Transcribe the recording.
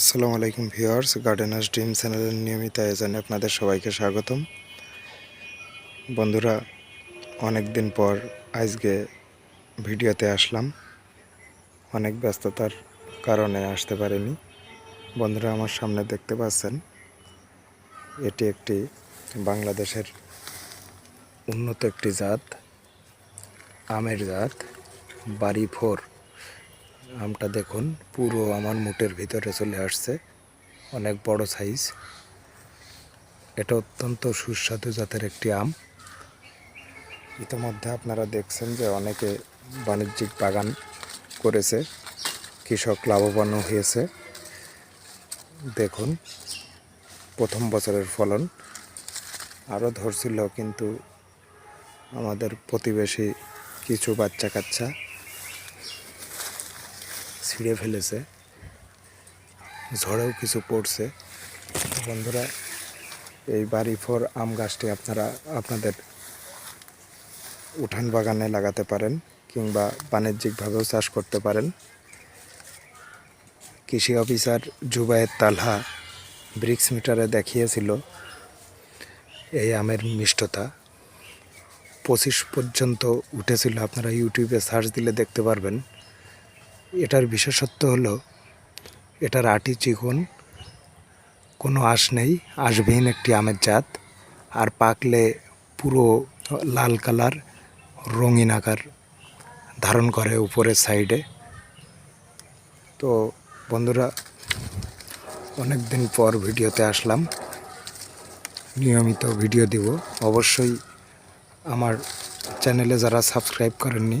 আসসালামু আলাইকুম viewers গার্ডেনার্স dream চ্যানেলের নিয়মিত আয়োজনে আপনাদের সবাইকে স্বাগতম। বন্ধুরা অনেক দিন পর আজকে ভিডিওতে আসলাম। অনেক ব্যস্ততার কারণে আসতে পারিনি। বন্ধুরা, আমার সামনে দেখতে পাচ্ছেন, এটি একটি বাংলাদেশের উন্নত একটি জাত, আমের জাত, বাড়ি ফোর। আমটা দেখুন, পুরো আমার মুটের ভিতরে চলে আসছে, অনেক বড় সাইজ এটা অত্যন্ত সুস্বাদু জাতের একটি আম। ইতিমধ্যে আপনারা দেখছেন যে অনেকে বাণিজ্যিক বাগান করেছে, কৃষক লাভবান হয়েছে। দেখুন, প্রথম বছরের ফলন। আরও ধরছিল কিন্তু আমাদের প্রতিবেশী কিছু বাচ্চা কাচ্চা ছিঁড়ে ফেলেছে, ঝড়েও কিছু পড়ছে। বন্ধুরা, এই বাড়ি ফোর আম গাছটি আপনারা, আপনাদের উঠান বাগানে লাগাতে পারেন কিংবা বাণিজ্যিকভাবেও চাষ করতে পারেন। কৃষি অফিসার জুবায়ের তালহা ব্রিক্স মিটারে দেখিয়েছিল এই আমের মিষ্টতা। পঁচিশ পর্যন্ত উঠেছিল, আপনারা ইউটিউবে সার্চ দিলে দেখতে পারবেন। এটার বিশেষত্ব হলো, এটার আটি চিকন, কোনো আঁশ নেই, আঁশবিহীন একটি আমের জাত, আর পাকলে পুরো লাল কালার, রঙিন আকার ধারণ করে উপরের সাইডে। তো বন্ধুরা অনেক দিন পর ভিডিওতে আসলাম, নিয়মিত ভিডিও দিব। অবশ্যই আমার চ্যানেলে যারা সাবস্ক্রাইব করেননি